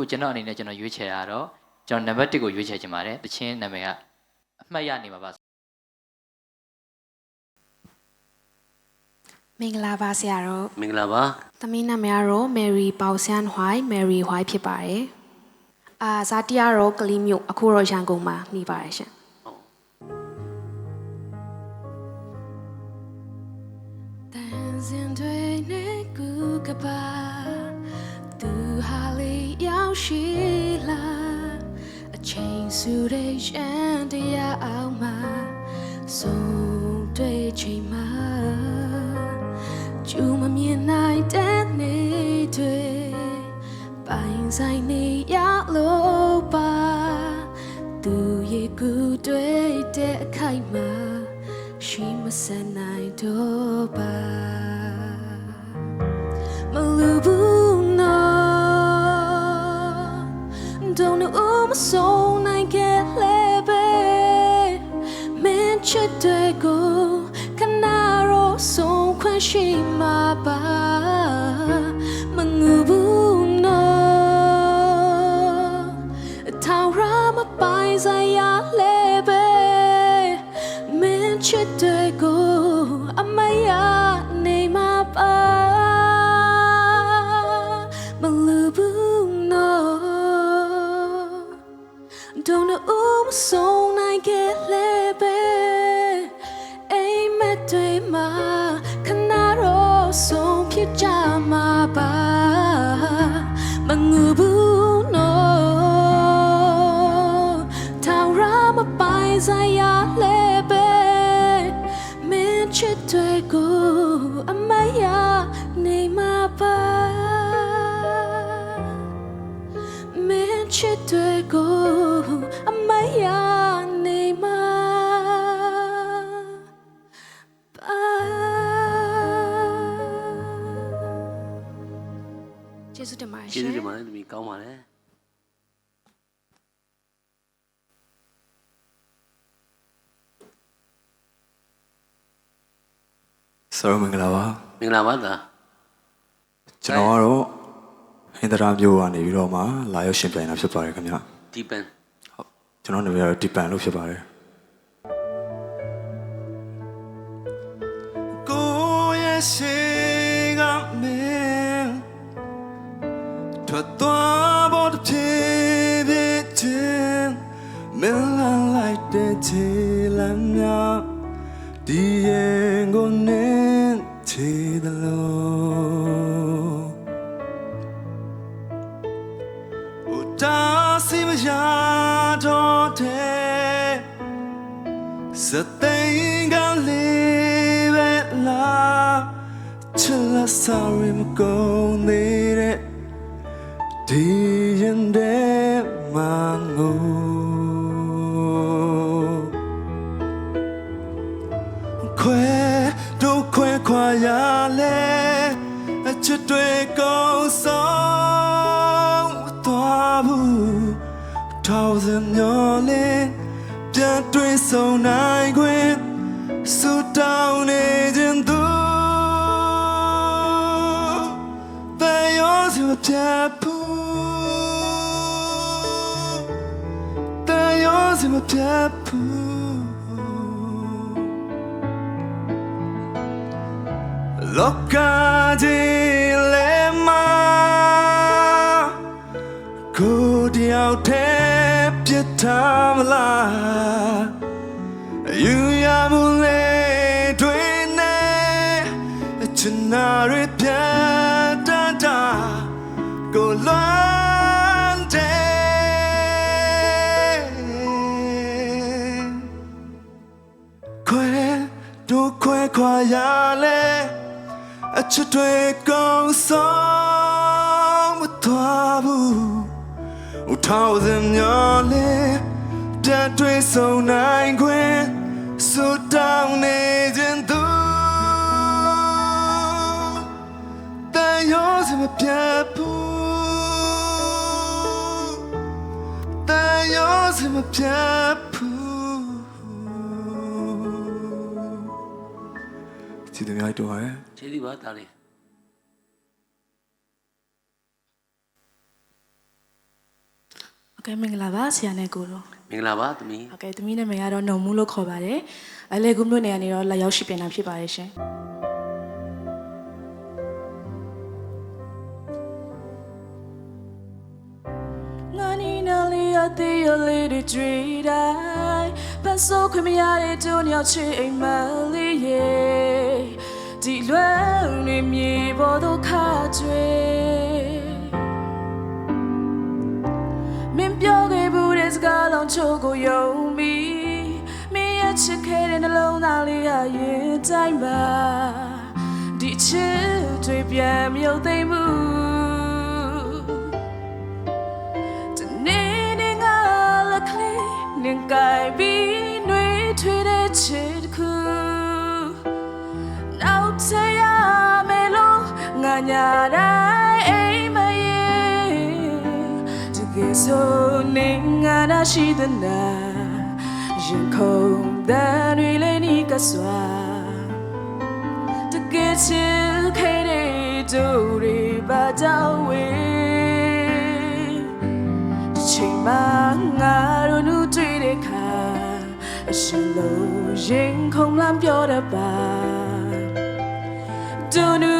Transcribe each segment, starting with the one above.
ခုကျွန်တော်အနေနဲ့ကျွန်တော်ရွေးချယ်ရတော့ကျွန်တော်နံပါတ်1ကိုရွေးချယ်ချင်ပါတယ်တချင်းနာမည်ကအမှတ်ရနေမှာပါမင်္ဂလာပါဆရာတော်မင်္ဂလာပါသမီးနာမည်ကတော့ Mary Pausian White Mary White ဖြစ်ပါတယ်အာဇာတိကတော့ကလေးမျိုးအခုတော့ရန်ကုန်မှာနေပါတယ်ရှင်တန်စင်တွေနဲ့ကူကပါသူဟာလေး ရောက်ရှိလာအချိန်စုတဲ့ရန်တရားအောင်မှာဆုံးတွေ့ချိန်မှာကျူမမြင်နိုင်တဲ့နေတွေပိုင်ဆိုင်နေရလို့ပါသူရဲ့ကူတွေ့တဲ့အခိုက်မှာရှိမစနိုင်တော့ပါ ဆုံးနိုင်ခဲ့လေပဲမင်းချစ်တဲ့ကိုခဏတော့ဆုံးခွင့်ရှိမှာပါ um so nine get lebe Ay me tui ma kanaro so phit ja ma ba Mangu bu no Tao ra ma pai sa ya lebe Min chit tui go amaya nei ma ba မင်းချစ်တွေကိုအမရနေမှာပါကျေး ဇူးတင်ပါတယ်ကျေးဇူးတင်ရှင်ပါတယ်သမီးကောင်းပါလေဆရာတော်မင်္ဂလာပါမင်္ဂလာပါသားကျွန်တော်ကတော့ဟင်္ဒရာမျိုးကနေပြီးတော့မှလာရောက်ရှင်ပြိုင်တာဖြစ်ပါတယ်ခင်ဗျဒီပန် ကျွန်တော်နာမည်ကတော့ဒီပန်လို့ဖြစ်ပါတယ်ကိုရဲ့ရှိကမင်းထွက်သွားဖို့တစ်ပြေးပြေးချင်းမင်းလာလိုက်တဲ့ချီလမ်းများဒီရင်ကိုနင်းချီတယ်လို့ စသိင်္ဂလေးပဲလားချစ်လာစားရမကုန်သေးတဲ့ဒီရင်တဲ့မငိုခွဲတို့ခွဲခွာရလဲအချစ်တွေကုန်ဆုံးသွားဘူး thousand မျောလင်း ပြန်တွေ့ဆုံနိုင်ခွင့်ဆူတောင်းနေခြင်းသူပဲရောစပြဘူးပဲရောစပြဘူးလောကကြီး တယောက်တည်းပြစ်ထားမလားယူရမှုလေတွေနဲ့ချင်နာရပြတ်တတ်တာကိုလွမ်းတယ်ခွဲတို့ခွဲခွာရလဲအချစ်တွေကုန်ဆုံးမသွားဘူး ဟိုထောက်စင်မျောလင်းတက်တွေးဆုံနိုင်ခွင့်ဆူတောင်းနေခြင်းသူတန်ရောစမပြတ်ဘူးတန်ရောစမပြတ်ဘူးဒီတည်းမြိုက်တော့ရယ်ခြေဒီပါတာလေး โอเคမင်္ဂလာပါဆရာနဲ့ကိုတို့ မင်္ဂလာပါသမီး โอเคသမီးနာမည်ကတော့နှုံမှုလို့ခေါ်ပါတယ်အလေကုမြို့နယ်ကနေတော့လာရောက်ရှိပြန်တာဖြစ်ပါတယ်ရှင်ငါနီနာလေးအသေးရလေးတွေတွေ့တိုင်းပတ်စိုးခွင့်မရတဲ့ဒုညောင်ချစ်အိမ်မလေးရဲ့ဒီလွမ်းနေမြေပေါ်တော့ခါကျွေ စကားလုံးချို့ကိုယုံပြီးမင်းရဲ့ချစ်ခဲ့တဲ့နှလုံးသားလေးရရင်တိုင်းပါဒီချစ်တွေပြန်မယုံသိမ့်ဘူးဒီနေ့နဲ့ငါလက်ကလေးနင်ကိုင်ပြီးနှွေးထွေးတဲ့ချစ်တစ်ခုနောက်ထပ်ရမယ်လို့ငါညာတို ဆိုနေငါနာရှိတဲ့နာရင်ခုန်တဲ့တွေလည်းနီးကစွာတကယ်ချစ်ခဲ့တဲ့တို့တွေပါကြောက်ဝေးဒီချိန်မှာငါတို့နူတွေ့တဲ့ခါအရှင်လို့ရင်ခုန်လမ်းပြောတတ်ပါတူနူ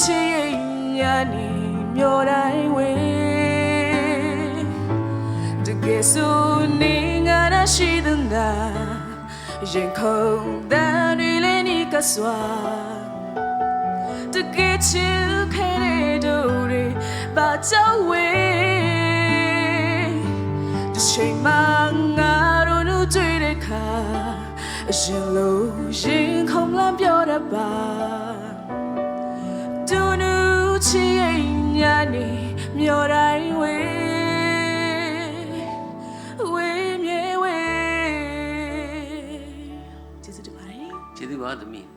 ချစ်ရင်ညာနေမျောတိုင်းဝေး တကယ်ဆိုနေငါရရှိတဲ့နာရင်ခုန်တဲ့တွေလည်းနီးကစွာတကယ်ချစ်ခဲ့တဲ့တို့တွေပါကြောက်ဝေးဒီချိန်မှာငါတို့နူတွေ့တဲ့ခါအရှင်လို့ရင်ခုန်လ မြေဝေးကျေးဇူး